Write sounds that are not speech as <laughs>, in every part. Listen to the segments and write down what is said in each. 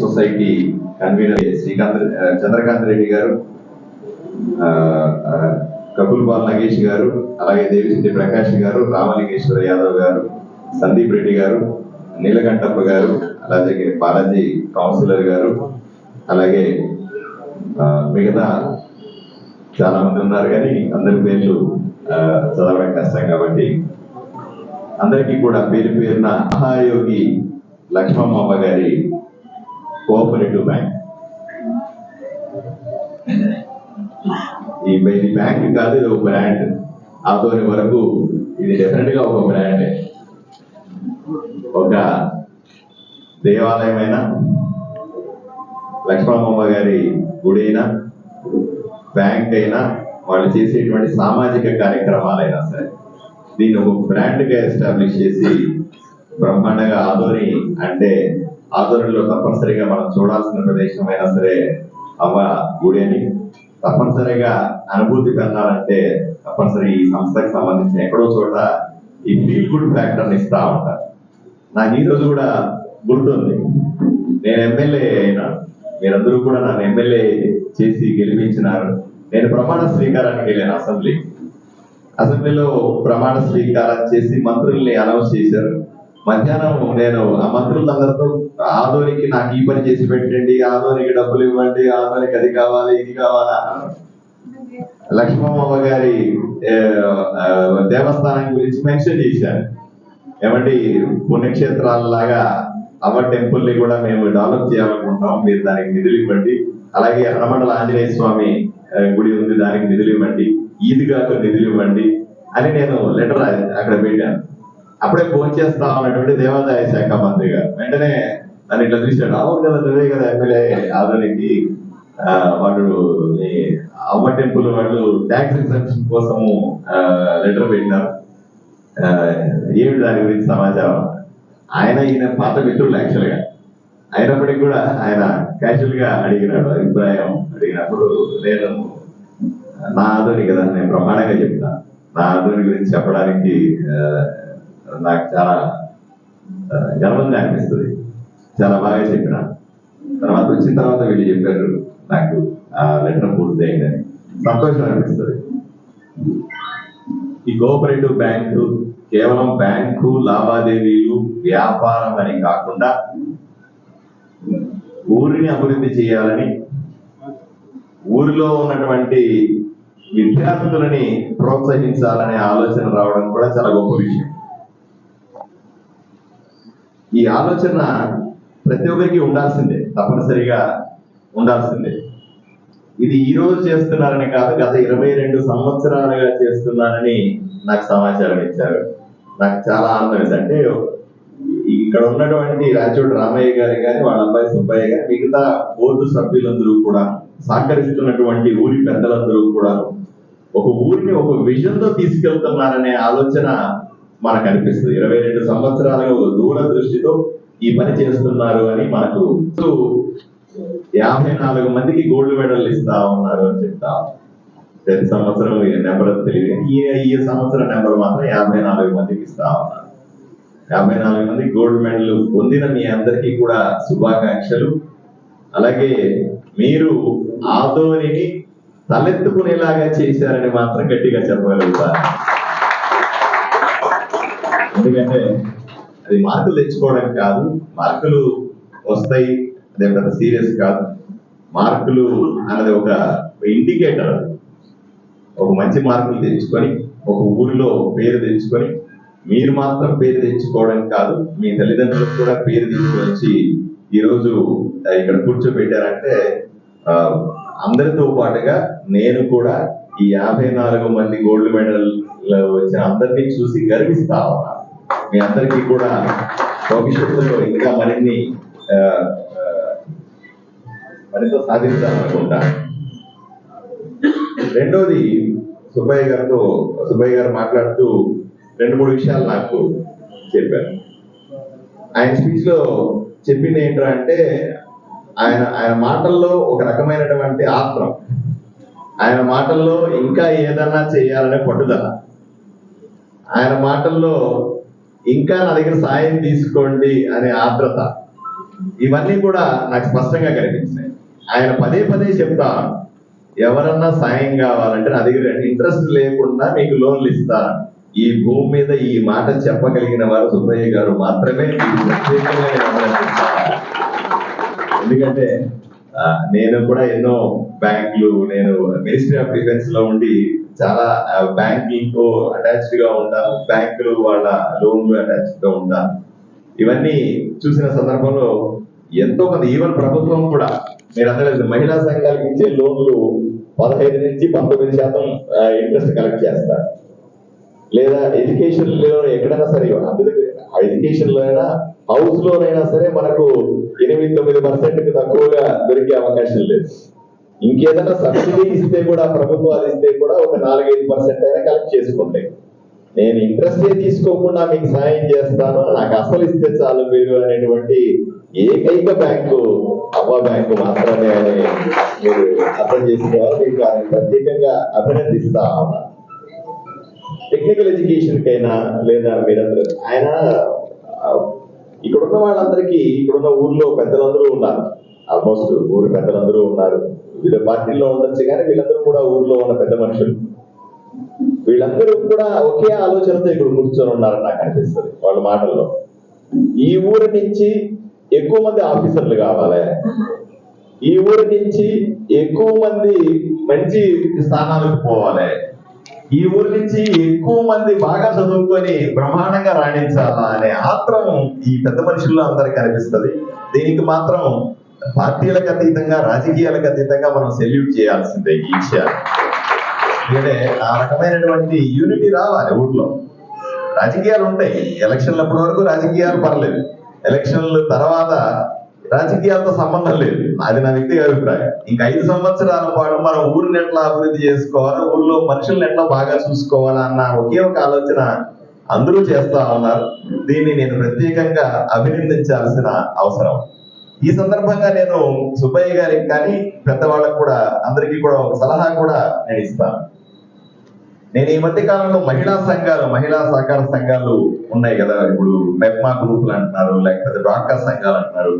Society convener Srikanth Chandrakanth Reddy గారు couple ball Nagesh గారు అలాగే దేవిశెట్టి ప్రకాష్ గారు రామలింగేశ్వర యాదవ్ గారు సందీప్ రెడ్డి గారు నీలకంఠప్ప గారు అలాగే బాలాజీ కౌన్సిలర్ గారు అలాగే మిగతా చాలా మంది ఉన్నారు కానీ అందరి పేర్లు చదవడం కష్టం కాబట్టి అందరికీ కూడా పేరు పేరున మహాయోగి లక్ష్మమ్మ గారి కోఆపరేటివ్ బ్యాంక్. ఈ బ్యాంక్ కాదు ఇది ఒక బ్రాండ్. ఆతోని వరకు ఇది డెఫినెట్గా ఒక బ్రాండ్. ఒక దేవాలయమైన లక్ష్మణమ్మ గారి గుడి అయినా బ్యాంక్ అయినా వాళ్ళు చేసేటువంటి సామాజిక కార్యక్రమాలైనా సరే దీన్ని ఒక బ్రాండ్గా ఎస్టాబ్లిష్ చేసి బ్రహ్మాండంగా ఆదోని అంటే ఆధ్వర్యంలో తప్పనిసరిగా మనం చూడాల్సిన ప్రదేశం అయినా సరే అవ్వ గుడి అని. తప్పనిసరిగా అనుభూతి పెందాలంటే తప్పనిసరి ఈ సంస్థకి సంబంధించిన ఎక్కడో చోట ఈ ఫీల్ గుడ్ ఫ్యాక్టర్ ఇస్తా ఉంటారు. నాకు ఈ రోజు కూడా గుర్తుంది. నేను ఎమ్మెల్యే అయినా మీరందరూ కూడా నన్ను ఎమ్మెల్యే చేసి గెలిపించినారు. నేను ప్రమాణ స్వీకారానికి వెళ్ళాను అసెంబ్లీ అసెంబ్లీలో ప్రమాణ స్వీకారం చేసి మంత్రుల్ని అనౌన్స్ చేశారు. మధ్యాహ్నం నేను ఆ మంత్రులందరితో ఆదోనికి నాకు ఈ పని చేసి పెట్టండి ఆదోనికి డబ్బులు ఇవ్వండి ఆదోనికి అది కావాలి ఇది కావాలా? అన్నాను. లక్ష్మమ్మ గారి దేవస్థానం గురించి మెన్షన్ చేశాను ఏమంటే పుణ్యక్షేత్రాలలాగా అమ్మ టెంపుల్ని కూడా మేము డెవలప్ చేయాలనుకుంటాం మీరు దానికి నిధులు ఇవ్వండి. అలాగే ఎర్రమండల ఆంజనేయ స్వామి గుడి ఉంది దానికి నిధులు ఇవ్వండి. ఈద్గాకు నిధులు ఇవ్వండి. అని నేను లెటర్ అక్కడ పెట్టాను. అప్పుడే ఫోన్ చేస్తా ఉన్నటువంటి దేవాదాయ శాఖ మంత్రి గారు. వెంటనే నన్ను ఇట్లా చూశాడు. అవును కదా నువ్వే కదా ఎమ్మెల్యే ఆదరణకి వాడు వాళ్ళు అమ్మ టెంపుల్ వాళ్ళు ట్యాక్స్ ఎగ్జామ్షన్ కోసము లెటర్ పెట్టినారు. ఏమి దాని గురించి సమాచారం? ఆయన ఈయన పాత మిత్రుడు యాక్చువల్గా. అయినప్పటికీ కూడా ఆయన క్యాజువల్గా అడిగినాడు అభిప్రాయం. అడిగినప్పుడు నేను నా ఆధుని కదా నేను ప్రమాణంగా చెప్తా నా ఆధుని గురించి చెప్పడానికి నాకు చాలా గర్వంగా అనిపిస్తుంది. చాలా బాగా చెప్పిన. తర్వాత వచ్చిన తర్వాత వీళ్ళు చెప్పారు నాకు ఆ లెటర్ పూర్తయిందని. సంతోషం అనిపిస్తుంది. ఈ కోఆపరేటివ్ బ్యాంకు కేవలం బ్యాంకు లావాదేవీలు వ్యాపారం అని కాకుండా ఊరిని అభివృద్ధి చేయాలని ఊరిలో ఉన్నటువంటి విద్యార్థులని ప్రోత్సహించాలనే ఆలోచన రావడం కూడా చాలా గొప్ప విషయం. ఈ ఆలోచన ప్రతి ఒక్కరికి ఉండాల్సిందే తప్పనిసరిగా ఉండాల్సిందే. ఇది ఈ రోజు చేస్తున్నారని కాదు గత ఇరవై రెండు సంవత్సరాలుగా చేస్తున్నారని నాకు సమాచారం ఇచ్చారు. నాకు చాలా ఆనందం వేసింది. అంటే ఇక్కడ ఉన్నటువంటి రాచోడు రామయ్య గారి కానీ వాళ్ళ అబ్బాయి సుబ్బయ్య గారు మిగతా బోర్డు సభ్యులందరూ కూడా సహకరిస్తున్నటువంటి ఊరి పెద్దలందరూ కూడా ఒక ఊరిని ఒక విజన్తో తీసుకెళ్తున్నారనే ఆలోచన మనకు అనిపిస్తుంది ఇరవై రెండు సంవత్సరాలుగా ఒక దూరదృష్టితో ఈ పని చేస్తున్నారు అని మనకు యాభై నాలుగు మందికి గోల్డ్ మెడల్ ఇస్తా ఉన్నారు అని చెప్తా. ప్రతి సంవత్సరం నెంబర్ తెలియదు. ఈ ఈ సంవత్సరం నెంబర్ మాత్రం యాభై నాలుగు మందికి ఇస్తా ఉన్నారు. యాభై నాలుగు మంది గోల్డ్ మెడల్ పొందిన మీ అందరికీ కూడా శుభాకాంక్షలు. అలాగే మీరు ఆదోనిని తలెత్తుకునేలాగా చేశారని మాత్రం గట్టిగా చెప్పగలుగుతారు ఎందుకంటే అది మార్కులు తెచ్చుకోవడం కాదు మార్కులు వస్తాయి అదే పెద్ద సీరియస్ కాదు. మార్కులు అన్నది ఒక ఇండికేటర్ ఒక మంచి మార్కులు తెచ్చుకొని ఒక ఊరిలో పేరు తెచ్చుకొని మీరు మాత్రం పేరు తెచ్చుకోవడం కాదు మీ తల్లిదండ్రులకు కూడా పేరు తీసుకొచ్చి ఈరోజు ఇక్కడ కూర్చోబెట్టారంటే అందరితో పాటుగా నేను కూడా ఈ యాభై నాలుగు మంది గోల్డ్ మెడల్ వచ్చిన అందరినీ చూసి గర్విస్తా ఉన్నా. మీ అందరికీ కూడా భవిష్యత్తులో ఇంకా మరిన్ని మరింత సాధించాలనుకుంటా. రెండోది సుబ్బయ్య గారితో సుబ్బయ్య గారు మాట్లాడుతూ రెండు మూడు విషయాలు నాకు చెప్పారు. ఆయన స్పీచ్లో చెప్పింది ఏంట్రా అంటే ఆయన ఆయన మాటల్లో ఒక రకమైనటువంటి ఆత్రం. ఆయన మాటల్లో ఇంకా ఏదన్నా చేయాలనే పట్టుదల. ఆయన మాటల్లో ఇంకా నా దగ్గర సాయం తీసుకోండి అనే ఆర్ద్రత. ఇవన్నీ కూడా నాకు స్పష్టంగా కనిపించినాయి ఆయన పదే పదే చెప్తా ఎవరన్నా సాయం కావాలంటే నా దగ్గర ఇంట్రెస్ట్ లేకుండా మీకు లోన్లు ఇస్తా. ఈ భూమి మీద ఈ మాట చెప్పగలిగిన వారు సుబ్బయ్య గారు మాత్రమే. ప్రత్యేకంగా ఎందుకంటే నేను కూడా ఎన్నో బ్యాంకులు నేను మినిస్ట్రీ ఆఫ్ డిఫెన్స్లో ఉండి చాలా ఆ, బ్యాంకులతో అటాచ్డ్గా ఉంటాను బ్యాంకులు వాళ్ళ లోన్లు అటాచ్డ్గా ఉంటాను ఇవన్నీ చూసిన సందర్భంలో ఎంతో కొంత ఈవెన్ ప్రభుత్వం కూడా మీరు అందరూ మహిళా సంఘాలకు ఇచ్చే లోన్లు పదహైదు నుంచి పంతొమ్మిది శాతం ఇంట్రెస్ట్ కలెక్ట్ చేస్తారు. లేదా ఎడ్యుకేషన్లో ఎక్కడైనా సరే ఎడ్యుకేషన్లో అయినా హౌస్ లోనైనా సరే మనకు ఎనిమిది తొమ్మిది పర్సెంట్కి తక్కువగా దొరికే అవకాశం లేదు. ఇంకేదైనా సబ్సిడీ ఇస్తే కూడా ప్రభుత్వాలు ఇస్తే కూడా ఒక నాలుగైదు పర్సెంట్ అయినా కలెక్ట్ చేసుకుంటాయి నేను ఇంట్రెస్ట్ తీసుకోకుండా మీకు సాయం చేస్తాను. నాకు అసలు ఇస్తే చాలు మీరు అనేటువంటి ఏకైక బ్యాంకు అమ్మ బ్యాంకు మాత్రమే అని మీరు అర్థం చేసుకోవాలి. మీకు ప్రత్యేకంగా అభినందిస్తా ఉన్నా. టెక్నికల్ ఎడ్యుకేషన్ కైనా లేదా మీరందరూ ఆయన ఇక్కడున్న వాళ్ళందరికీ ఇక్కడున్న ఊర్లో పెద్దలందరూ ఉన్నారు. ఆల్మోస్ట్ ఊరు పెద్దలందరూ ఉన్నారు. వీళ్ళ పార్టీలో ఉండొచ్చు కానీ వీళ్ళందరూ కూడా ఊర్లో ఉన్న పెద్ద మనుషులు. వీళ్ళందరూ కూడా ఒకే ఆలోచనతో ఇక్కడ కూర్చొని ఉన్నారని నాకు అనిపిస్తుంది వాళ్ళ మాటల్లో. ఈ ఊరి నుంచి ఎక్కువ మంది ఆఫీసర్లు కావాలి. ఈ ఊరి నుంచి ఎక్కువ మంది మంచి స్థానాలకు పోవాలి. ఈ ఊరి నుంచి ఎక్కువ మంది బాగా చదువుకొని బ్రహ్మాండంగా రాణించాలా అనే ఆత్రం ఈ పెద్ద మనుషుల్లో అందరికి కనిపిస్తుంది. దీనికి మాత్రం పార్టీలకు అతీతంగా రాజకీయాలకు అతీతంగా మనం సెల్యూట్ చేయాల్సిందే ఈ విషయాలు. ఎందుకంటే ఆ రకమైనటువంటి యూనిటీ రావాలి ఊర్లో. రాజకీయాలు ఉంటాయి. ఎలక్షన్లప్పటి వరకు రాజకీయాలు పర్లేదు. ఎలక్షన్ల తర్వాత రాజకీయాలతో సంబంధం లేదు. అది నా వ్యక్తిగత అభిప్రాయం. ఇంకా ఐదు సంవత్సరాల పాటు మనం ఊరిని ఎట్లా అభివృద్ధి చేసుకోవాలి? ఊర్లో మనుషుల్ని ఎట్లా బాగా చూసుకోవాలా? అన్న ఒకే ఒక ఆలోచన అందరూ చేస్తా ఉన్నారు. దీన్ని నేను ప్రత్యేకంగా అభినందించాల్సిన అవసరం. ఈ సందర్భంగా నేను సుబ్బయ్య గారికి కానీ పెద్దవాళ్ళకు కూడా అందరికీ కూడా ఒక సలహా కూడా నేను ఇస్తాను. నేను ఈ మధ్య కాలంలో మహిళా సంఘాలు మహిళా సహకార సంఘాలు ఉన్నాయి కదా. ఇప్పుడు మెప్మా గ్రూపులు అంటున్నారు లేకపోతే డ్వాక్రా సంఘాలు అంటున్నారు.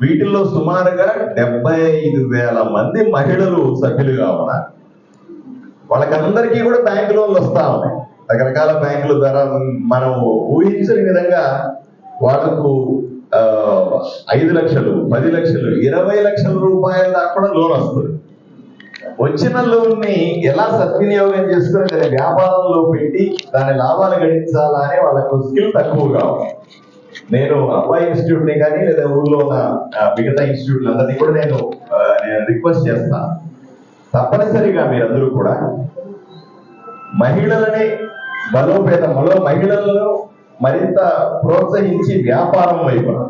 వీటిల్లో సుమారుగా డెబ్బై ఐదు వేల మంది మహిళలు సభ్యులుగా ఉన్నారు. వాళ్ళకందరికీ కూడా బ్యాంక్ లోన్లు వస్తా ఉన్నాయి. రకరకాల బ్యాంకుల ద్వారా మనం ఊహించని విధంగా వాళ్ళకు ఐదు లక్షలు పది లక్షలు ఇరవై లక్షల రూపాయల దాకా కూడా లోన్ వస్తుంది. వచ్చిన లోన్ని ఎలా సద్వినియోగం చేసుకుని దాని వ్యాపారంలో పెట్టి దాని లాభాలు గడించాలా అని వాళ్ళకు స్కిల్ తక్కువగా నేను అబ్బాయి ఇన్స్టిట్యూట్ని కానీ లేదా ఊళ్ళో ఉన్న మిగతా ఇన్స్టిట్యూట్లు అందరినీ కూడా నేను నేను రిక్వెస్ట్ చేస్తాను తప్పనిసరిగా మీరందరూ కూడా మహిళలని బలోపేతంలో మహిళలలో మరింత ప్రోత్సహించి వ్యాపారం వైపున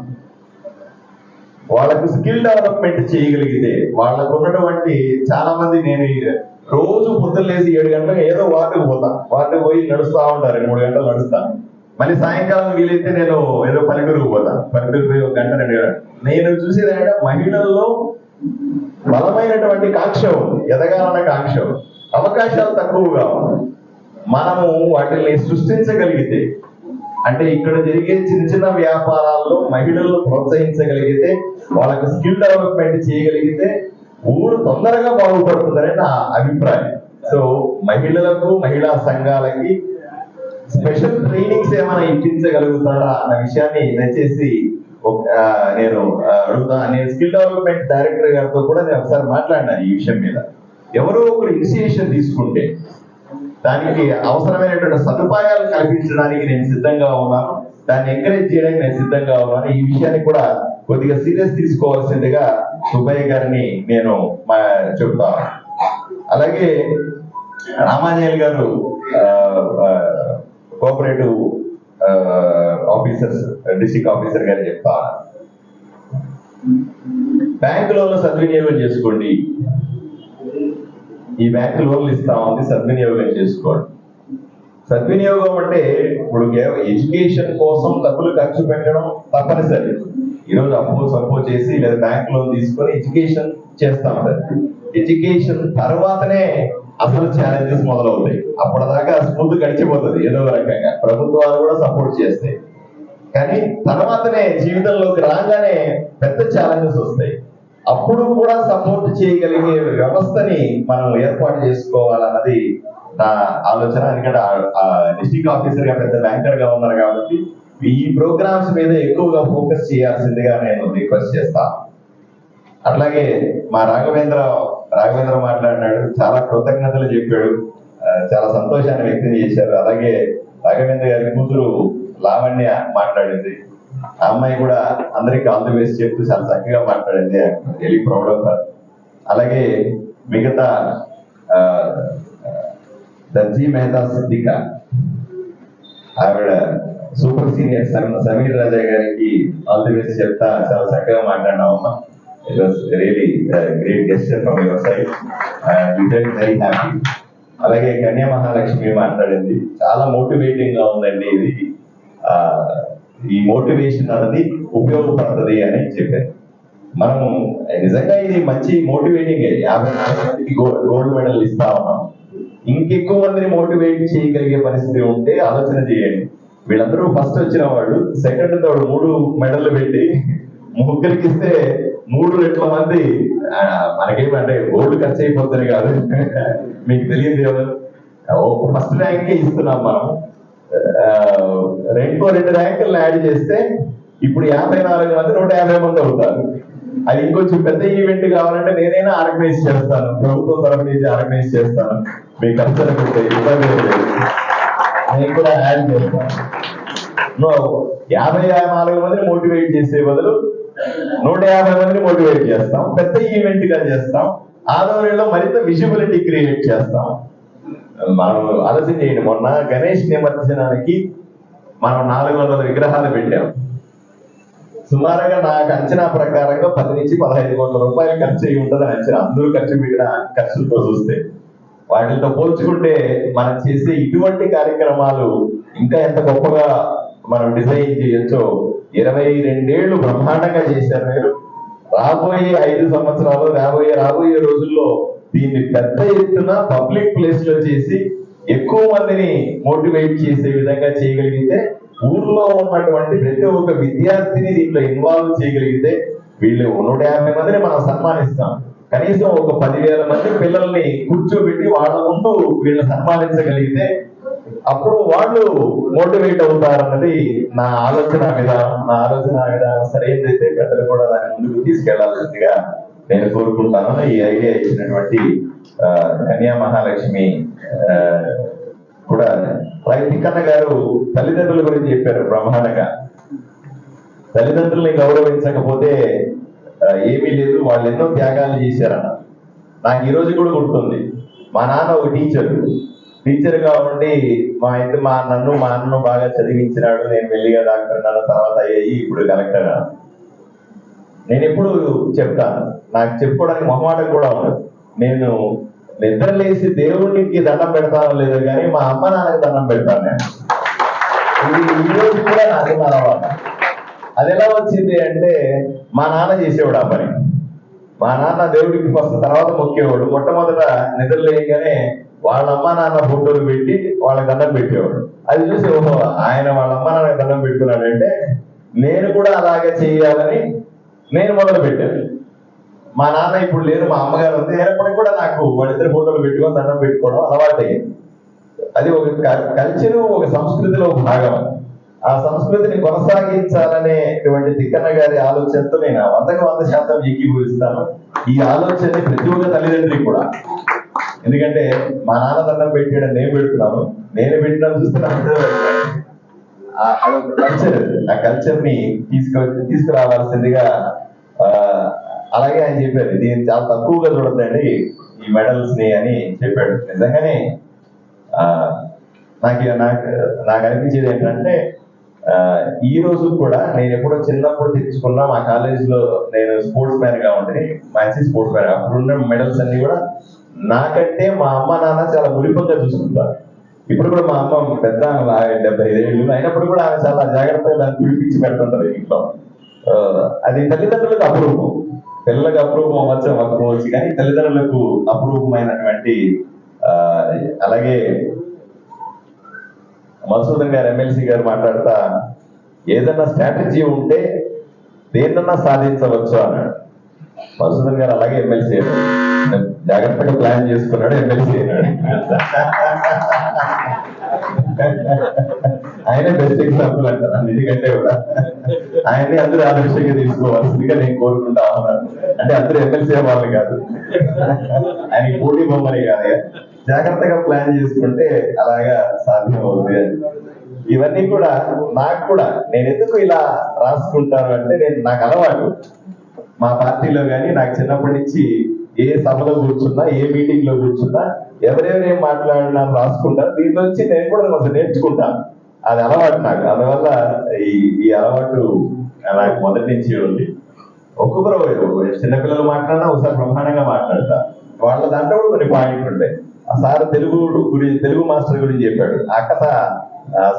వాళ్ళకు స్కిల్ డెవలప్మెంట్ చేయగలిగితే వాళ్ళకు ఉన్నటువంటి చాలా మంది నేను రోజు పొద్దున్నేసి ఏడు గంటలకు ఏదో వార్డుకు పోతా. వార్డుకు పోయి నడుస్తూ ఉంటారు మూడు గంటలు నడుస్తాను మళ్ళీ సాయంకాలం వీలైతే నేను ఏదో పల్లెటూరుకు పోతా. పల్లెటూరు పోయి ఒక గంట రెండు గంటలు. నేను చూసేది ఏంటంటే మహిళల్లో బలమైనటువంటి కాంక్ష ఉంది. ఎదగాలన్న కాంక్ష. అవకాశాలు తక్కువగా ఉన్నాయి. మనము వాటిని సృష్టించగలిగితే అంటే ఇక్కడ జరిగే చిన్న చిన్న వ్యాపారాల్లో మహిళలను ప్రోత్సహించగలిగితే వాళ్ళకి స్కిల్ డెవలప్మెంట్ చేయగలిగితే ఊరు తొందరగా బాగుపడుతుందని నా అభిప్రాయం. సో మహిళలకు మహిళా సంఘాలకి స్పెషల్ ట్రైనింగ్స్ ఏమైనా ఇప్పించగలుగుతారా అన్న విషయాన్ని దయచేసి నేను అడుగుతా. నేను స్కిల్ డెవలప్మెంట్ డైరెక్టర్ గారితో కూడా నేను ఒకసారి మాట్లాడినాను ఈ విషయం మీద. ఎవరో ఒకరు ఇనిషియేషన్ తీసుకుంటే దానికి అవసరమైనటువంటి సదుపాయాలు కల్పించడానికి నేను సిద్ధంగా ఉన్నాను. దాన్ని ఎంకరేజ్ చేయడానికి నేను సిద్ధంగా ఉన్నాను. ఈ విషయాన్ని కూడా కొద్దిగా సీరియస్ తీసుకోవాల్సిందిగా సుబ్బయ్య గారిని నేను మా చెప్తాను అలాగే రామాంజనేయులు గారు కోఆపరేటివ్ ఆఫీసర్స్ డిస్ట్రిక్ట్ ఆఫీసర్ గారు చెప్తా బ్యాంకు లోన్లు సద్వినియోగం చేసుకోండి. ఈ బ్యాంకు లోన్లు ఇస్తా ఉంది సద్వినియోగం చేసుకోండి. సద్వినియోగం అంటే ఇప్పుడు కేవలం ఎడ్యుకేషన్ కోసం డబ్బులు ఖర్చు పెట్టడం తప్పనిసరి. ఈరోజు అప్పు సప్పు చేసి లేదా బ్యాంక్ లోన్ తీసుకొని ఎడ్యుకేషన్ చేస్తాం సార్. ఎడ్యుకేషన్ తర్వాతనే అసలు ఛాలెంజెస్ మొదలవుతాయి. అప్పటిదాకా స్మూత్ గడిచిపోతుంది ఏదో రకంగా. ప్రభుత్వాలు కూడా సపోర్ట్ చేస్తాయి. కానీ తర్వాతనే జీవితంలోకి రాగానే పెద్ద ఛాలెంజెస్ వస్తాయి. అప్పుడు కూడా సపోర్ట్ చేయగలిగే వ్యవస్థని మనం ఏర్పాటు చేసుకోవాలన్నది నా ఆలోచన. ఎందుకంటే డిస్ట్రిక్ట్ ఆఫీసర్గా పెద్ద బ్యాంకర్గా ఉన్నారు కాబట్టి ఈ ప్రోగ్రామ్స్ మీద ఎక్కువగా ఫోకస్ చేయాల్సిందిగా నేను రిక్వెస్ట్ చేస్తా. అట్లాగే మా రాఘవేంద్ర రాఘవేంద్ర మాట్లాడినాడు చాలా కృతజ్ఞతలు చెప్పాడు. చాలా సంతోషాన్ని వ్యక్తం చేశారు. అలాగే రాఘవేంద్ర గారి కూతురు లావణ్య మాట్లాడింది. ఆ అమ్మాయి కూడా అందరికి ఆల్ ది బెస్ట్ చెప్తూ చాలా చక్కగా మాట్లాడింది. వెరీ ప్రౌడ్ ఆఫ్ అలాగే మిగతా దర్జీ మెహతా సిద్దిక ఆవిడ సూపర్ సీనియర్ సమ- సమీర్ రాజా గారికి ఆల్ ది బెస్ట్ చెప్తా చాలా చక్కగా మాట్లాడినామమ్మా it was really great gesture from your side very happy అలాగే కన్యా మహాలక్ష్మి మాట్లాడింది. చాలా మోటివేటింగ్గా ఉందండి ఇది. ఆ, ఈ మోటివేషన్ అన్నది ఉపయోగపడుతుంది అని చెప్పారు. మనము నిజంగా ఇది మంచి మోటివేటింగ్ యాభై నాలుగు మందికి గోల్డ్ మెడల్ ఇస్తా ఉన్నాం. ఇంకెక్కువ మందిని మోటివేట్ చేయగలిగే పరిస్థితి ఉంటే ఆలోచన చేయండి. వీళ్ళందరూ ఫస్ట్ వచ్చిన వాళ్ళు సెకండ్ తోడు మూడు మెడల్ పెట్టి ముగ్గురికి ఇస్తే మూడు రెట్ల మంది మనకేమంటే గోల్డ్ ఖర్చు అయిపోతుంది కాదు. మీకు తెలియదు ఎవరు? ఫస్ట్ ర్యాంకే ఇస్తున్నాం మనం. ఆ, రెండు ర్యాంకులను యాడ్ చేస్తే ఇప్పుడు యాభై నాలుగు మంది నూట యాభై మంది అవుతారు. అది ఇంకొంచెం పెద్ద ఈవెంట్ కావాలంటే నేనైనా ఆర్గనైజ్ చేస్తాను. ప్రభుత్వం తరఫు నుంచి ఆర్గనైజ్ చేస్తాను. మీకు ఖర్చులు పెట్టే ఇబ్బంది నేను కూడా యాడ్ చేస్తాను. యాభై యాభై నాలుగు మందిని మోటివేట్ చేసే బదులు నూట యాభై మందిని మోటివేట్ చేస్తాం. పెద్ద ఈవెంట్గా చేస్తాం. ఆధ్వర్యంలో మరింత విజిబిలిటీ క్రియేట్ చేస్తాం. మనం ఆలోచన చేయండి. మొన్న గణేష్ నిమజ్జనానికి మనం నాలుగు వందల విగ్రహాలు పెట్టాం. సుమారుగా నాకు అంచనా ప్రకారంగా పది నుంచి పదహైదు వందల రూపాయలు ఖర్చు అయి ఉంటుందని అంచనా అందరూ ఖర్చు పెట్టిన ఖర్చులతో చూస్తే వాటితో పోల్చుకుంటే మనం చేసే ఇటువంటి కార్యక్రమాలు ఇంకా ఎంత గొప్పగా మనం డిజైన్ చేయొచ్చో ఇరవై రెండేళ్ళు బ్రహ్మాండంగా చేశారు మీరు. రాబోయే ఐదు సంవత్సరాలు రాబోయే రాబోయే రోజుల్లో దీన్ని పెద్ద ఎత్తున పబ్లిక్ ప్లేస్లో చేసి ఎక్కువ మందిని మోటివేట్ చేసే విధంగా చేయగలిగితే ఊర్లో ఉన్నటువంటి ప్రతి ఒక్క విద్యార్థిని దీంట్లో ఇన్వాల్వ్ చేయగలిగితే వీళ్ళు నూట యాభై మందిని మనం సన్మానిస్తాం. కనీసం ఒక పదివేల మంది పిల్లల్ని కూర్చోబెట్టి వాళ్ళ ముందు వీళ్ళని సన్మానించగలిగితే అప్పుడు వాళ్ళు మోటివేట్ అవుతారన్నది నా ఆలోచన విధానం. నా ఆలోచన విధానం సరైనదైతే పెద్దలు కూడా దాని ముందుకు తీసుకెళ్ళాల్సిందిగా నేను కోరుకుంటాను. ఈ ఐడియా ఇచ్చినటువంటి కన్యా మహాలక్ష్మి కూడా అలాగే తిక్కన్న గారు తల్లిదండ్రుల గురించి చెప్పారు బ్రహ్మాండంగా. తల్లిదండ్రుల్ని గౌరవించకపోతే ఏమీ లేదు. వాళ్ళు ఎన్నో త్యాగాలు చేశారన్న. నాకు ఈ రోజు కూడా గుర్తుంది. మా నాన్న ఒక టీచర్ టీచర్ కాబట్టి ఉండి మా ఇంటి మా నన్ను మా అన్నను బాగా చదివించినాడు. నేను వెళ్ళిగా డాక్టర్ అన్న తర్వాత అయ్యాయి. ఇప్పుడు కలెక్టర్ నేను ఎప్పుడు చెప్తాను. నాకు చెప్పుకోవడానికి మొహమాటం కూడా నేను నిద్ర లేచి దేవుడికి దండం పెడతానో లేదో కానీ మా అమ్మ నాన్నకి దండం పెడతాను నేను. ఇది ఈ రోజు కూడా నాకు అలవాటు అది ఎలా వచ్చింది అంటే మా నాన్న చేసేవాడు ఆ పని. మా నాన్న దేవుడికి ఫస్ట్ తర్వాత మొక్కేవాడు. మొట్టమొదట నిద్ర లేయగానే వాళ్ళ అమ్మ నాన్న ఫోటోలు పెట్టి వాళ్ళకి దండం పెట్టేవాడు. అది చూసి ఓహో ఆయన వాళ్ళ అమ్మ నాన్నకి దండం పెట్టుకున్నాడంటే నేను కూడా అలాగే చేయాలని నేను మొదలు పెట్టాను మా నాన్న ఇప్పుడు లేరు మా అమ్మగారు ఉంది. అయినప్పటికీ కూడా నాకు వాళ్ళిద్దరు ఫోటోలు పెట్టుకొని దండం పెట్టుకోవడం అలవాటు. అది ఒక కల్చర్ ఒక సంస్కృతిలో ఒక భాగం. ఆ సంస్కృతిని కొనసాగించాలనేటువంటి తిక్కన్న గారి ఆలోచనతో నేను వందకు వంద శాతం ఏకీభవిస్తాను. ఈ ఆలోచన ప్రతి ఒక్క తల్లిదండ్రి కూడా. ఎందుకంటే మా నాన్న దండం పెట్టాడని నేను పెడుతున్నాను. నేను పెట్టడం చూస్తే కల్చర్ ఆ కల్చర్ని తీసుకు తీసుకురావాల్సిందిగా ఆ, అలాగే ఆయన చెప్పారు ఇది చాలా తక్కువగా చూడద్దండి ఈ మెడల్స్ని అని చెప్పాడు. నిజంగానే నాకు నాకు నాకు అనిపించేది ఏంటంటే ఈ రోజు కూడా నేను ఎప్పుడో చిన్నప్పుడు తెచ్చుకున్నా మా కాలేజ్లో నేను స్పోర్ట్స్ మ్యాన్గా ఉంటే మంచి స్పోర్ట్స్ మ్యాన్ అప్పుడున్న మెడల్స్ అన్ని కూడా నాకంటే మా అమ్మ నాన్న చాలా మురిపంగా చూసుకుంటారు ఇప్పుడు కూడా మా అమ్మ పెద్ద డెబ్బై ఐదేళ్ళు అయినప్పుడు కూడా ఆమె చాలా జాగ్రత్తగా దాన్ని పిలిపించి పెడుతుంటారు ఇంట్లో. అది తల్లిదండ్రులకు అపురూపం. పిల్లలకు అపురూపం అవ్వచ్చు అవ్వకపోవచ్చు కానీ తల్లిదండ్రులకు అప్రూపమైనటువంటి అలాగే మధుసూదన్ గారు ఎమ్మెల్సీ గారు మాట్లాడుతా ఏదన్నా స్ట్రాటజీ ఉంటే దేన్నన్నా సాధించవచ్చు అన్నాడు. మధుసూదన్ గారు అలాగే ఎమ్మెల్సీ అయ్యాడు. జాగ్రత్తగా ప్లాన్ చేసుకున్నాడు ఎమ్మెల్సీ అయినాడు <laughs> ఆయనే బెస్ట్ ఎగ్జాంపుల్ అంటారు. అన్నిటికంటే కూడా. ఆయన్ని అందరూ ఆదర్శంగా తీసుకోవాల్సిందిగా నేను కోరుకుంటా ఉన్నాను. అంటే అందరూ ఎమ్మెల్సీ వాళ్ళు కాదు. ఆయన పోటీ బొమ్మని కాదు. జాగ్రత్తగా ప్లాన్ చేసుకుంటే అలాగా సాధ్యం అవుతుంది అని. ఇవన్నీ కూడా నాకు కూడా నేను ఎందుకు ఇలా రాసుకుంటాను అంటే నేను నాకు అలవాటు. మా పార్టీలో కానీ నాకు చిన్నప్పటి నుంచి ఏ సభలో కూర్చున్నా ఏ మీటింగ్లో కూర్చున్నా ఎవరెవరేం మాట్లాడినా రాసుకుంటారు. దీని నుంచి నేను కూడా కొంచెం నేర్చుకుంటాను. అది అలవాటు నాకు. అందువల్ల ఈ ఈ అలవాటు నాకు మొదటి నుంచి ఉంది. ఒక్కొక్కరు చిన్నపిల్లలు మాట్లాడినా ఒకసారి బ్రహ్మాండంగా మాట్లాడతా. వాళ్ళ దాంట్లో కూడా కొన్ని పాయింట్లు ఉంటాయి. ఆ సార్ తెలుగు గురించి తెలుగు మాస్టర్ గురించి చెప్పాడు. ఆ కథ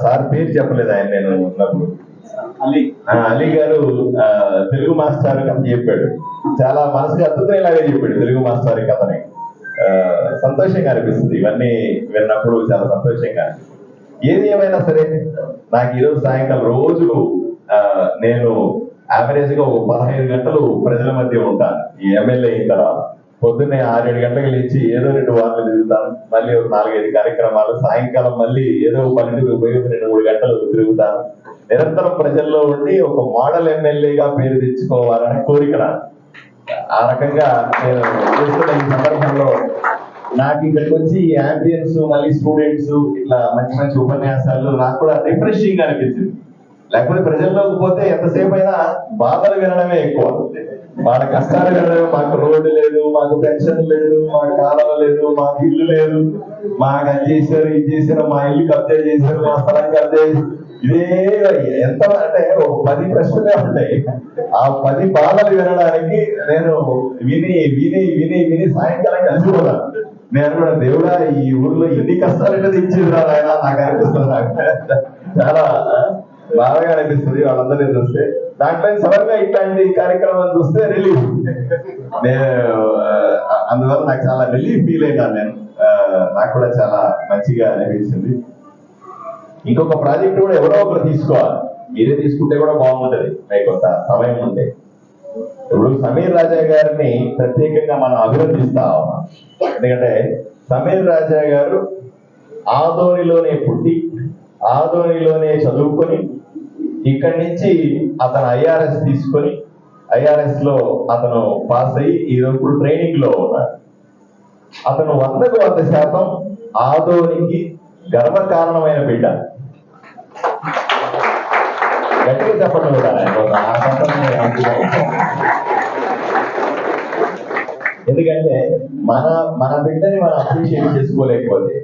సార్ పేరు చెప్పలేదు ఆయన నేను ఉన్నప్పుడు. అలీ. అలీ గారు తెలుగు మాస్టర్ కథ చెప్పాడు. చాలా మనసుకి అద్భుతమేలాగా చెప్పాడు తెలుగు మాస్టర్ కథని. సంతోషంగా అనిపిస్తుంది. ఇవన్నీ విన్నప్పుడు చాలా సంతోషంగా. అనిపిస్తుంది. ఏది ఏమైనా సరే నాకు ఈరోజు సాయంకాలం రోజు నేను యావరేజ్గా ఒక పదహైదు గంటలు ప్రజల మధ్య ఉంటాను. ఈ ఎమ్మెల్యే అయిన తర్వాత పొద్దున్నే ఆరేడు గంటలకు లేచి ఏదో రెండు వారాలు తిరుగుతాను. మళ్ళీ ఒక నాలుగైదు కార్యక్రమాలు సాయంకాలం మళ్ళీ ఏదో ఒక పోయి రెండు మూడు గంటలు తిరుగుతాను. నిరంతరం ప్రజల్లో ఉండి ఒక మోడల్ ఎమ్మెల్యేగా పేరు తెచ్చుకోవాలనే కోరిక ఆ రకంగా నేను చూస్తున్న ఈ సందర్భంలో నాకు ఇక్కడికి వచ్చి ఈ మళ్ళీ స్టూడెంట్స్ ఇట్లా మంచి మంచి ఉపన్యాసాలు నాకు కూడా రిఫ్రెషింగ్ అనిపించింది. లేకపోతే ప్రజల్లోకి పోతే ఎంతసేపు అయినా బాధలు వినడమే ఎక్కువ. వాళ్ళ కష్టాలు వినడమే. మాకు రోడ్డు లేదు మాకు పెన్షన్ లేదు మాకు కాలం లేదు మాకు ఇల్లు లేదు. మాకు అది చేశారు ఇది చేశారు మా ఇల్లు కబ్జా చేశారు మా స్థలం కబ్జా ఇదే ఎంత అంటే ఒక పది ప్రశ్నలే ఉంటాయి. ఆ పది బాధలు వినడానికి నేను విని విని విని విని సాయంకాలం కలిసిపోతాను. నేను కూడా దేవుడా ఈ ఊర్లో ఎన్ని కష్టాలు ఎట్లా తెచ్చిరా ఆయన నాకు అనిపిస్తుంది నాకు. చాలా బాధగా అనిపిస్తుంది వాళ్ళందరినీ చూస్తే. దాంట్లో సడన్గా ఇట్లాంటి కార్యక్రమం చూస్తే రిలీఫ్ నేను అందువల్ల నాకు చాలా రిలీఫ్ ఫీల్ అయినాను నేను. నాకు కూడా చాలా మంచిగా అనిపించింది. ఇంకొక ప్రాజెక్ట్ కూడా ఎవరో ఒకరు తీసుకోవాలి. మీరే తీసుకుంటే కూడా బాగుంటది. మీకు కొంత సమయం ఉంటే. ఇప్పుడు సమీర్ రాజా గారిని ప్రత్యేకంగా మనం అభినందిస్తా ఉన్నాం. ఎందుకంటే సమీర్ రాజా గారు ఆదోనిలోనే పుట్టి ఆదోనిలోనే చదువుకొని ఇక్కడి నుంచి అతను ఐఆర్ఎస్ తీసుకొని ఐఆర్ఎస్లో అతను పాస్ అయ్యి ఈరోజు ట్రైనింగ్లో ఉన్నాడు. అతను వందకు వంద శాతం ఆదోనికి గర్వకారణమైన బిడ్డ. గట్టిగా చెప్పండి కూడా ఆ సందర్భంలో ఎందుకంటే మన మన బిడ్డని మనం అప్రిషియేట్ చేసుకోలేకపోతే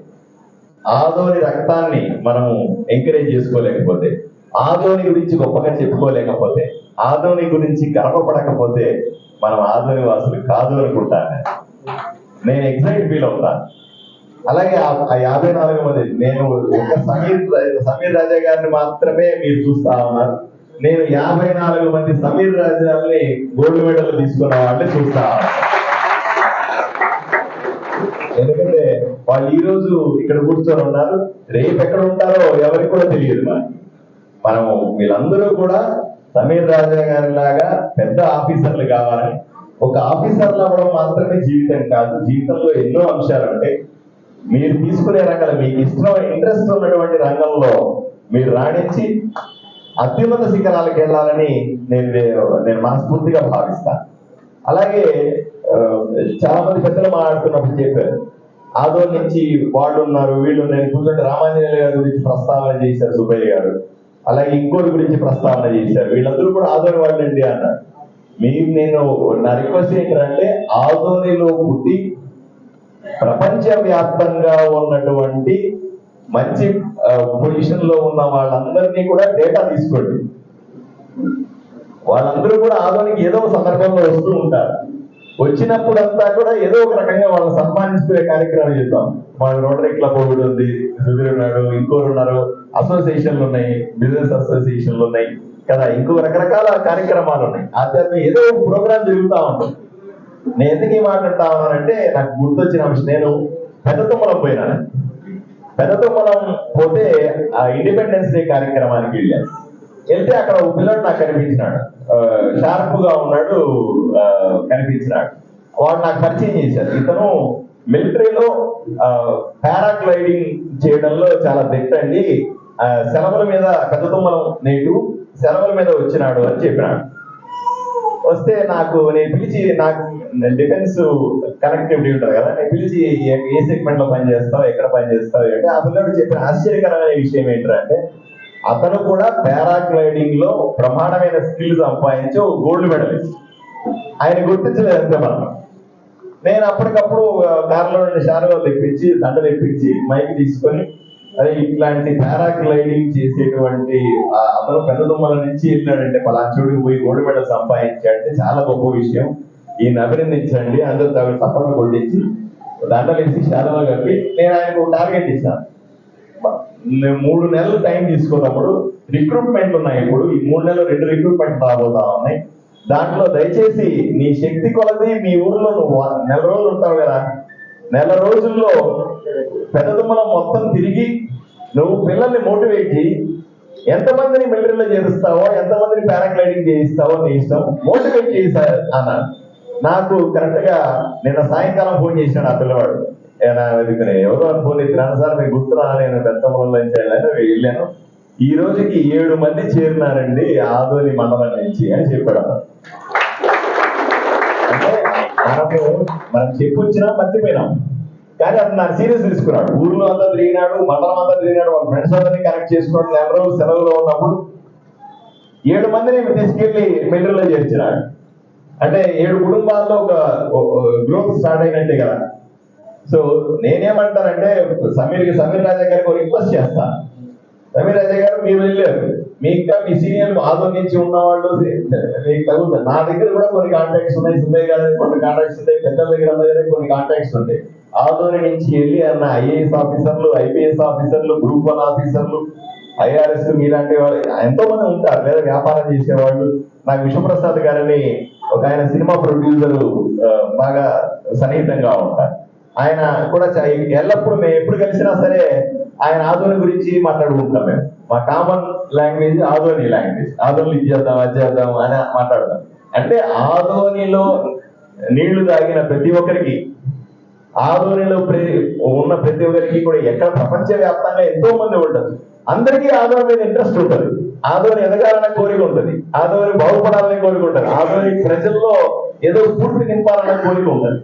ఆదోని రక్తాన్ని మనము ఎంకరేజ్ చేసుకోలేకపోతే ఆదోని గురించి గొప్పగా చెప్పుకోలేకపోతే ఆదోని గురించి గర్వపడకపోతే మనం ఆదోని వాసులు కాదు అనుకుంటాను. నేను ఎగ్జైట్ ఫీల్ అవుతాను. అలాగే ఆ- యాభై నాలుగు మంది నేను ఒక సమీర్ సమీర్ రాజా గారిని మాత్రమే మీరు చూస్తా ఉన్నారు. నేను యాభై నాలుగు మంది సమీర్ రాజాని గోల్డ్ మెడల్ తీసుకున్న వాళ్ళని చూస్తా. ఎందుకంటే వాళ్ళు ఈ రోజు ఇక్కడ కూర్చొని ఉన్నారు. రేపు ఎక్కడ ఉంటారో ఎవరికి కూడా తెలియదు మనకి మనము వీళ్ళందరూ కూడా సమీర్ రాజా గారి లాగా పెద్ద ఆఫీసర్లు కావాలని ఒక ఆఫీసర్లు అవ్వడం మాత్రమే జీవితం కాదు. జీవితంలో ఎన్నో అంశాలు ఉంటాయి. మీరు తీసుకునే రంగాలు మీకు ఇష్టం ఇంట్రెస్ట్ ఉన్నటువంటి రంగంలో మీరు రాణించి అత్యున్నత శిఖరాలకు వెళ్ళాలని నేను నేను మనస్ఫూర్తిగా భావిస్తాను అలాగే చాలా మంది పెద్దలు మాట్లాడుతున్నప్పుడు చెప్పారు. ఆదో నుంచి వాళ్ళు ఉన్నారు వీళ్ళు నేను కూర్చొని రామాంజనేయులు గారి గురించి ప్రస్తావన చేశారు సుబ్బయ్య గారు. అలాగే ఇంకోటి గురించి ప్రస్తావన చేశారు. వీళ్ళందరూ కూడా ఆదోని వాళ్ళండి అన్నారు. మీరు నేను నా రిక్వెస్ట్ ఏంటంటే ఆదోనిలో పుట్టి ప్రపంచ వ్యాప్తంగా ఉన్నటువంటి మంచి పొజిషన్లో ఉన్న వాళ్ళందరినీ కూడా డేటా తీసుకోండి. వాళ్ళందరూ కూడా ఆదోనికి ఏదో ఒక సందర్భంలో వస్తూ ఉంటారు. వచ్చినప్పుడంతా కూడా ఏదో ఒక రకంగా వాళ్ళని సన్మానించుకునే కార్యక్రమం చేద్దాం. మన రోటరీ క్లబ్ ఒకటి ఉంది సుధీర్ ఉన్నాడు ఇంకోరు ఉన్నారు అసోసియేషన్లు ఉన్నాయి బిజినెస్ అసోసియేషన్లు ఉన్నాయి కదా? ఇంకో రకరకాల కార్యక్రమాలు ఉన్నాయి. ఆధ్యాత్మిక ఏదో ఒక ప్రోగ్రామ్ జరుగుతా ఉంటుంది. నేను ఎందుకు ఈ మాట నాకు గుర్తొచ్చిన విషయం నేను పెద్ద తుమ్మలం పోయినాను. పెద్ద తుమ్మలం పోతే ఆ ఇండిపెండెన్స్ డే కార్యక్రమానికి వెళ్ళాను. వెళ్తే అక్కడ ఒక పిల్లడు నాకు కనిపించినాడు. షార్ప్గా ఉన్నాడు కనిపించినాడు. వాడు నాకు పరిచయం చేశారు ఇతను మిలిటరీలో పారాగ్లైడింగ్ చేయడంలో చాలా దిట్ట అండి ఆ, సెలవుల మీద పెద్ద తుమ్మలం నేడు సెలవుల మీద వచ్చినాడు అని చెప్పినాడు. వస్తే నాకు నేను పిలిచి నాకు డిఫెన్స్ కనెక్టివిటీ ఉంటుంది కదా నేను పిలిచి ఏ- సెగ్మెంట్లో పని చేస్తావు ఎక్కడ పని చేస్తావు అంటే ఆ పిల్లడు చెప్పిన ఆశ్చర్యకరమైన విషయం ఏంటంటే అతను కూడా పారాగ్లైడింగ్లో ప్రమాణమైన స్కిల్ సంపాదించి ఒక గోల్డ్ మెడలిస్ట్ ఆయన గుర్తించలేదు మనం నేను అప్పటికప్పుడు కార్లో రెండు షార్లో తెప్పించి దండ తెప్పించి మైక్ తీసుకొని ఇట్లాంటి పారాగ్లైడింగ్ చేసేటువంటి అతను పెద్దదుమ్మల నుంచి వెళ్ళాడంటే పలాచోడికి పోయి గోల్డ్ మెడల్ సంపాదించాడంటే చాలా గొప్ప విషయం. ఈయన అభినందించండి. అందరూ తగిన తప్పన కొట్టించి దాంట్లో వేసి శాలువా కప్పి నేను ఆయనకు టార్గెట్ ఇచ్చాను నేను మూడు నెలలు టైం తీసుకున్నప్పుడు రిక్రూట్మెంట్ ఉన్నాయి ఇప్పుడు. ఈ మూడు నెలలు రెండు రిక్రూట్మెంట్ రాబోతా ఉన్నాయి. దాంట్లో దయచేసి నీ శక్తి కొలది మీ ఊర్లో నువ్వు. నెల రోజులు ఉంటావు కదా. నెల రోజుల్లో పెద్దదుమ్మల మొత్తం తిరిగి నువ్వు పిల్లల్ని మోటివేట్ చేయి. ఎంతమందిని మిలిటరీలో చేరుస్తావో ఎంతమందిని పారాగ్లైడింగ్ చేయిస్తావో నీ ఇష్టం. మోటివేట్ చేయి సార్ అన్నాను నాకు కరెక్ట్గా నిన్న సాయంకాలం ఫోన్ చేశాడు ఆ పిల్లవాడు. ఏనా ఎవరో అని ఫోన్ ఎత్తినాను సార్ మీకు గుర్తురా నేను పెద్దమ్మలో నుంచి వెళ్ళాను. ఈ రోజుకి ఏడు మంది చేరినారండి ఆదోని మండలం నుంచి అని చెప్పాడు అన్న. మనకు మనం చెప్పొచ్చినా మర్చిపోయినాం. కానీ అతను నాకు సీరియస్ తీసుకున్నాడు. ఊర్లో అంతా తిరిగినాడు మండలం అంతా తిరిగినాడు వాళ్ళ ఫ్రెండ్స్ అందరినీ కనెక్ట్ చేసుకున్నాడు నెల రోజులు సెలవులో ఉన్నప్పుడు ఏడు మందిని తీసుకెళ్ళి మిలిటరీలో చేర్చినాడు. అంటే ఏడు కుటుంబాల్లో ఒక గ్రోత్ స్టార్ట్ అయినట్టే కదా. సో నేనేమంటానంటే సమీర్ సమీర్ రాజా గారికి ఒక రిక్వెస్ట్ చేస్తాను సమీర్ రాజా గారు మీరు వెళ్ళారు. మీ ఇంకా మీ సీనియర్ ఆదం ఉన్నవాళ్ళు మీకు నా దగ్గర కూడా కొన్ని కాంటాక్ట్స్ ఉన్నాయి. సుబ్బయ్య గారి కొన్ని కాంటాక్ట్స్ ఉన్నాయి పెద్దల దగ్గర దగ్గర కొన్ని కాంటాక్ట్స్ ఉంటాయి. ఆదోని నుంచి వెళ్ళి అన్న ఐఏఎస్ ఆఫీసర్లు ఐపీఎస్ ఆఫీసర్లు గ్రూప్ వన్ ఆఫీసర్లు ఐఆర్ఎస్ మీలాంటి వాళ్ళు ఎంతో మంది ఉంటారు. లేదా వ్యాపారం చేసేవాళ్ళు. నాకు విశ్వప్రసాద్ గారిని ఒక ఆయన సినిమా ప్రొడ్యూసర్ బాగా సన్నిహితంగా ఉంటారు. ఆయన కూడా చ- ఎల్లప్పుడూ మేము ఎప్పుడు కలిసినా సరే ఆయన ఆదోని గురించి మాట్లాడుకుంటాం మేము. మా common language Adoni language. Adoni ఇది చేద్దాం అది చేద్దాం అని మాట్లాడతాం. అంటే ఆదోనిలో నీళ్ళు తాగిన ప్రతి ఒక్కరికి ఆదోనిలో ఉన్న ప్రతి ఒక్కరికి కూడా ఎక్కడ ప్రపంచ వ్యాప్తంగా ఎంతో మంది ఉంటారు అందరికీ ఆదోని మీద ఇంట్రెస్ట్ ఉంటుంది. ఆదోని ఎదగాలన్న కోరిక ఉంటుంది. ఆదోని బాగుపడాలని కోరిక ఉంటుంది. ఆదోని ప్రజల్లో ఏదో స్ఫూర్తి నింపాలన్న కోరిక ఉంటుంది.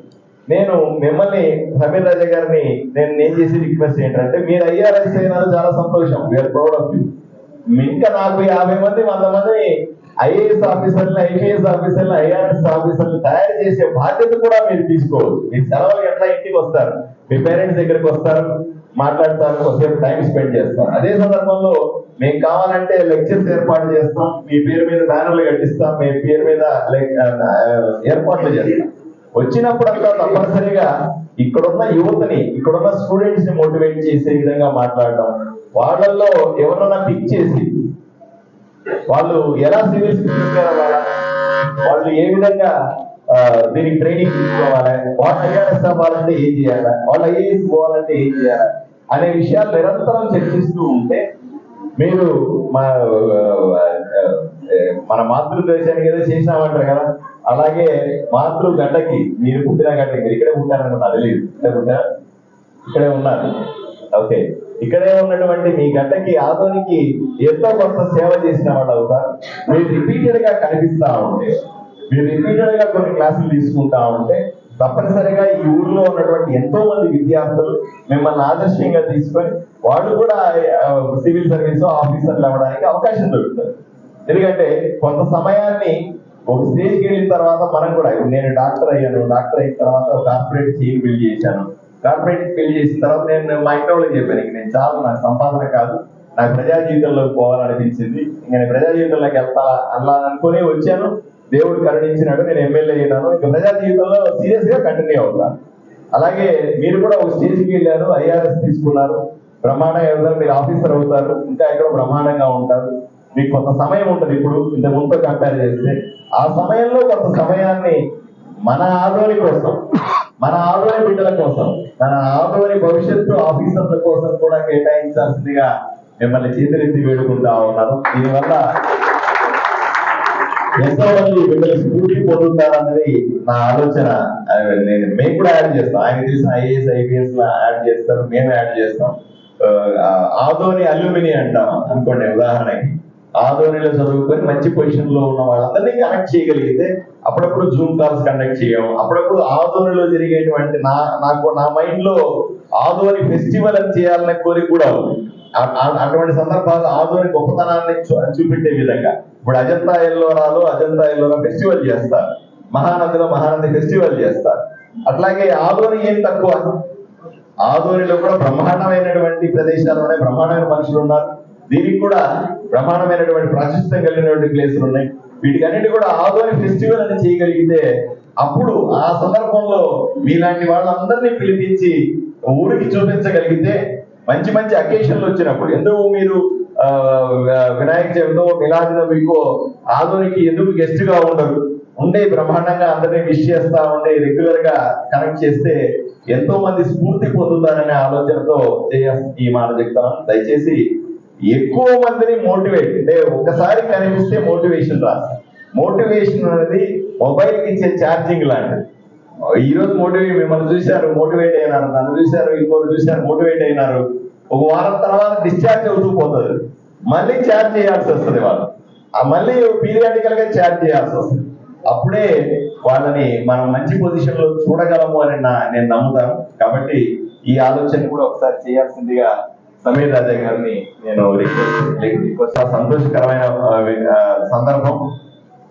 నేను మిమ్మల్ని సమీర్ రాజా గారిని నేను నేను చేసి రిక్వెస్ట్ ఏంటంటే మీరు ఐఆర్ఎస్ అయినారు చాలా సంతోషం. వీఆర్ ప్రౌడ్ ఆఫ్ యూ ఇంకా నాకు యాభై మంది వంద మంది ఐఏఎస్ ఆఫీసర్లు ఐపీఎస్ ఆఫీసర్లు ఐఆర్ఎస్ ఆఫీసర్లు తయారు చేసే బాధ్యత కూడా మీరు తీసుకోవచ్చు మీ సెలవులు ఎట్లా ఇంటికి వస్తారు? మీ పేరెంట్స్ దగ్గరికి వస్తారు మాట్లాడతారు కొద్దిసేపు టైం స్పెండ్ చేస్తారు. అదే సందర్భంలో మేము కావాలంటే లెక్చర్స్ ఏర్పాటు చేస్తాం మీ పేరు మీద బ్యానర్లు కట్టిస్తాం మీ పేరు మీద లైక్ ఏర్పాట్లు చేస్తాం. వచ్చినప్పుడంతా తప్పనిసరిగా ఇక్కడున్న యువతని ఇక్కడున్న స్టూడెంట్స్ని మోటివేట్ చేసే విధంగా మాట్లాడడం వాళ్ళల్లో ఎవరన్నా పిక్ చేసి వాళ్ళు ఎలా సివిల్స్ వాళ్ళు ఏ విధంగా దీనికి ట్రైనింగ్ తీసుకోవాలి? వాళ్ళు ఐఆర్ఎస్ అవ్వాలంటే ఏం చేయాలి? వాళ్ళు ఐఏఎస్ పోవాలంటే ఏం చేయాలి? అనే విషయాలు నిరంతరం చర్చిస్తూ ఉంటే మీరు మా మన మాతృదేశానికి ఏదో చేసినామంటారు కదా? అలాగే మాతృ గడ్డకి మీరు పుట్టిన గడ్డకి మీరు ఇక్కడే పుట్టారనుకున్నా తెలియదు ఇక్కడే పుట్టారా? ఇక్కడే ఉన్నారు. ఓకే. ఇక్కడే ఉన్నటువంటి మీ గడ్డకి ఆదోనికి ఎంతో కొంత సేవ చేసిన వాళ్ళు అవుతారు. మీరు రిపీటెడ్గా కనిపిస్తా ఉంటే మీరు రిపీటెడ్గా కొన్ని క్లాసులు తీసుకుంటా ఉంటే తప్పనిసరిగా ఈ ఊర్లో ఉన్నటువంటి ఎంతో మంది విద్యార్థులు మిమ్మల్ని ఆదర్శంగా తీసుకొని వాళ్ళు కూడా సివిల్ సర్వీస్ ఆఫీసర్లు అవ్వడానికి అవకాశం దొరుకుతుంది. ఎందుకంటే కొంత సమయాన్ని ఒక స్టేజ్కి వెళ్ళిన తర్వాత మనం కూడా నేను డాక్టర్ అయ్యాను డాక్టర్ అయిన తర్వాత ఒక కార్పొరేట్ చైన్ బిల్డ్ చేశాను. కార్పొరేట్ పెళ్ళి చేసిన తర్వాత నేను మా ఇంట్లో వాళ్ళకి చెప్పాను నేను చాలు నాకు సంపాదన కాదు. నాకు ప్రజా జీవితంలోకి పోవాలనిపించింది. ఇంకా నేను ప్రజా జీవితంలోకి వెళ్తా అలా అనుకుని వచ్చాను. దేవుడు కరుణించినాడు. నేను ఎమ్మెల్యే అయినాను. ఇంకా ప్రజా జీవితంలో సీరియస్గా కంటిన్యూ అవుతాను అలాగే మీరు కూడా ఒక స్టేజ్కి వెళ్ళారు. ఐఆర్ఎస్ తీసుకున్నారు. బ్రహ్మాండంగా వెళ్తారు మీరు ఆఫీసర్ అవుతారు. ఇంకా ఎక్కడ బ్రహ్మాండంగా ఉంటారు. మీకు కొంత సమయం ఉంటుంది ఇప్పుడు ఇంత ముందు కంపేర్ చేస్తే. ఆ సమయంలో కొంత సమయాన్ని మన ఆదోని కోసం మన ఆదోని బిడ్డల కోసం మన ఆదోని భవిష్యత్తు ఆఫీసర్ల కోసం కూడా కేటాయించాల్సిందిగా మిమ్మల్ని చేతులెత్తి వేడుకుంటా ఉన్నాను. దీనివల్ల ఎంతో మంది బిడ్డలు స్ఫూర్తి పొందుతారన్నది నా ఆలోచన. నేను మేము కూడా యాడ్ చేస్తాం. ఆయన తెలిసిన ఐఏఎస్ ఐపీఎస్ యాడ్ చేస్తారు మేము యాడ్ చేస్తాం. ఆదోని అల్యూమిని అంటాం. అనుకోండి ఉదాహరణకి. ఆధోనిలో చదువుకొని మంచి పొజిషన్లో ఉన్న వాళ్ళందరినీ కనెక్ట్ చేయగలిగితే అప్పుడప్పుడు జూమ్ కాల్స్ కండక్ట్ చేయడం అప్పుడప్పుడు ఆధోనిలో జరిగేటువంటి నా నాకు నా మైండ్లో ఫెస్టివల్ అని చేయాలనే కోరిక కూడా ఉంది. అటువంటి సందర్భాలు ఆదోని గొప్పతనాన్ని చూపెట్టే విధంగా ఇప్పుడు అజంతా ఎల్లోరాలో అజంతా ఎల్లోరా ఫెస్టివల్ చేస్తారు. మహానదిలో మహానది ఫెస్టివల్ చేస్తారు. అట్లాగే ఆదోని ఏం తక్కువ? ఆదోనిలో కూడా బ్రహ్మాండమైనటువంటి ప్రదేశాలు ఉన్నాయి బ్రహ్మాండమైన మనుషులు ఉన్నారు. దీనికి కూడా బ్రహ్మాండమైనటువంటి ప్రాశస్త్యం కలిగినటువంటి ప్లేసులు ఉన్నాయి. వీటికన్నిటి కూడా ఆదోని ఫెస్టివల్ అని చేయగలిగితే అప్పుడు ఆ సందర్భంలో మీలాంటి వాళ్ళందరినీ పిలిపించి ఊరికి చూపించగలిగితే మంచి మంచి అకేషన్లు వచ్చినప్పుడు ఎందుకు మీరు వినాయక చవితో మిలాది మీకో ఆధునికి ఎందుకు గెస్ట్గా ఉండరు? ఉండే బ్రహ్మాండంగా అందరినీ విష్ చేస్తా ఉండే రెగ్యులర్గా కనెక్ట్ చేస్తే ఎంతో మంది స్ఫూర్తి పొందుతారనే ఆలోచనతో చేయ ఈ మాట చెప్తాను. దయచేసి ఎక్కువ మందిని మోటివేట్ అంటే ఒక్కసారి కనిపిస్తే మోటివేషన్ రాదు. మోటివేషన్ అనేది మొబైల్ ఇచ్చే ఛార్జింగ్ లాంటిది. ఈ రోజు మోటివేట్ మిమ్మల్ని చూశారు మోటివేట్ అయినారు నన్ను చూశారు ఇంకోరు చూశారు మోటివేట్ అయినారు. ఒక వారం తర్వాత డిశ్చార్జ్ అవుతూ పోతుంది మళ్ళీ ఛార్జ్ చేయాల్సి వస్తుంది వాళ్ళు. ఆ మళ్ళీ పీరియాడికల్గా ఛార్జ్ చేయాల్సి వస్తుంది. అప్పుడే వాళ్ళని మనం మంచి పొజిషన్లో చూడగలము అని నా నేను నమ్ముతాను. కాబట్టి ఈ ఆలోచన కూడా ఒకసారి చేయాల్సిందిగా సమీర్ రాజా గారిని నేను రిక్వెస్ట్ సంతోషకరమైన సందర్భం.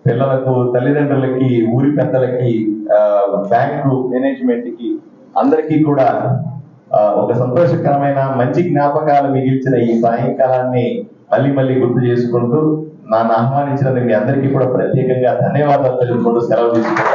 పిల్లలకు తల్లిదండ్రులకి ఊరి పెద్దలకి బ్యాంకు మేనేజ్మెంట్కి అందరికీ కూడా ఒక సంతోషకరమైన మంచి జ్ఞాపకాలు మిగిల్చిన ఈ సాయంకాలాన్ని మళ్ళీ మళ్ళీ గుర్తు చేసుకుంటూ నన్ను ఆహ్వానించినందుకు మీ అందరికీ కూడా ప్రత్యేకంగా ధన్యవాదాలు తెలుపుకుంటూ సెలవు తీసుకుంటాను